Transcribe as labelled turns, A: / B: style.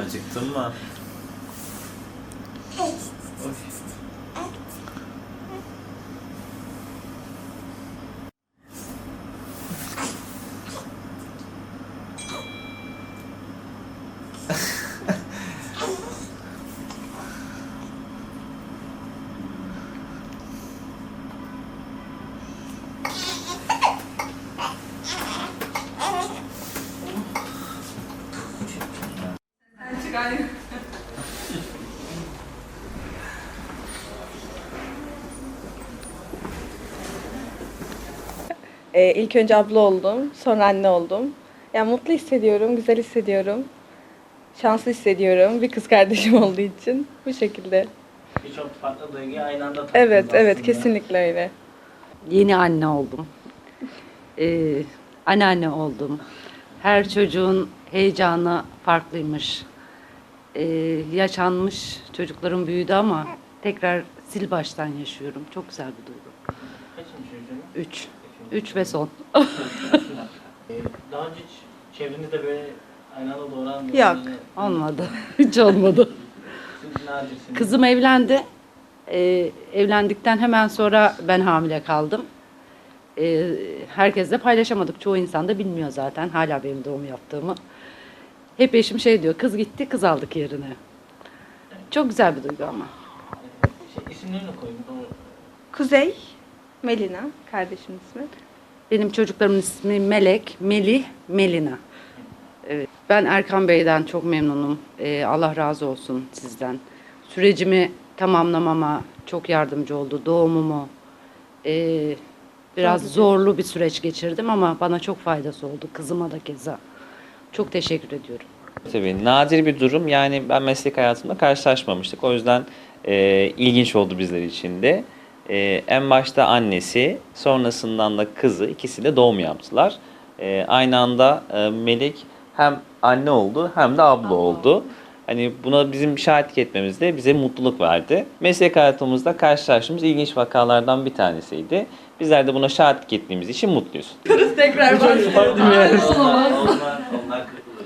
A: Acıktın mı?
B: Ee, ilk önce abla oldum, sonra anne oldum. Yani mutlu hissediyorum, güzel hissediyorum. Şanslı hissediyorum bir kız kardeşim olduğu için. Bu şekilde.
A: Birçok farklı duyguyu aynı anda tattınız
B: Evet, evet
A: aslında.
B: kesinlikle öyle.
C: Yeni anne oldum. Ee, anneanne oldum. Her çocuğun heyecanı farklıymış. Ee, yaşanmış çocukların büyüdü ama tekrar sil baştan yaşıyorum. Çok güzel bir duygu.
A: Kaçıncı çocuğunuz?
C: Üç. Üç ve son.
A: Ee, Daha önce hiç çevrenizde böyle aynı anda doğuran
B: Yok.
A: aile-
C: Olmadı. Hiç olmadı.
A: Siz nadirsiniz.
C: Kızım evlendi. Ee, evlendikten hemen sonra ben hamile kaldım. Ee, herkesle paylaşamadık. Çoğu insan da bilmiyor zaten hala benim doğum yaptığımı. Hep eşim şey diyor, kız gitti, kız aldık yerine. Çok güzel bir duygu ama.
A: Şey, isimlerini koyun.
B: Kuzey, Melina, kardeşimin ismi.
C: Benim çocuklarımın ismi Melek, Melih, Melina. Evet. Ben Erkan Bey'den çok memnunum. Ee, Allah razı olsun sizden. Sürecimi tamamlamama çok yardımcı oldu. Doğumumu. ee, biraz zorlu bir süreç geçirdim ama bana çok faydası oldu. Kızıma da keza. Çok teşekkür ediyorum.
D: Tabii nadir bir durum. Yani ben meslek hayatımda karşılaşmamıştık. O yüzden e, ilginç oldu bizler için de. E, en başta annesi, sonrasından da kızı ikisi de doğum yaptılar. E, aynı anda e, Melek hem anne oldu hem de abla oldu. Hani buna bizim şahitlik etmemiz de bize mutluluk verdi. Meslek hayatımızda karşılaştığımız ilginç vakalardan bir tanesiydi. Bizler de buna şahitlik ettiğimiz için mutluyuz.
B: Tekrar başlıyoruz.
A: onlar, Margaret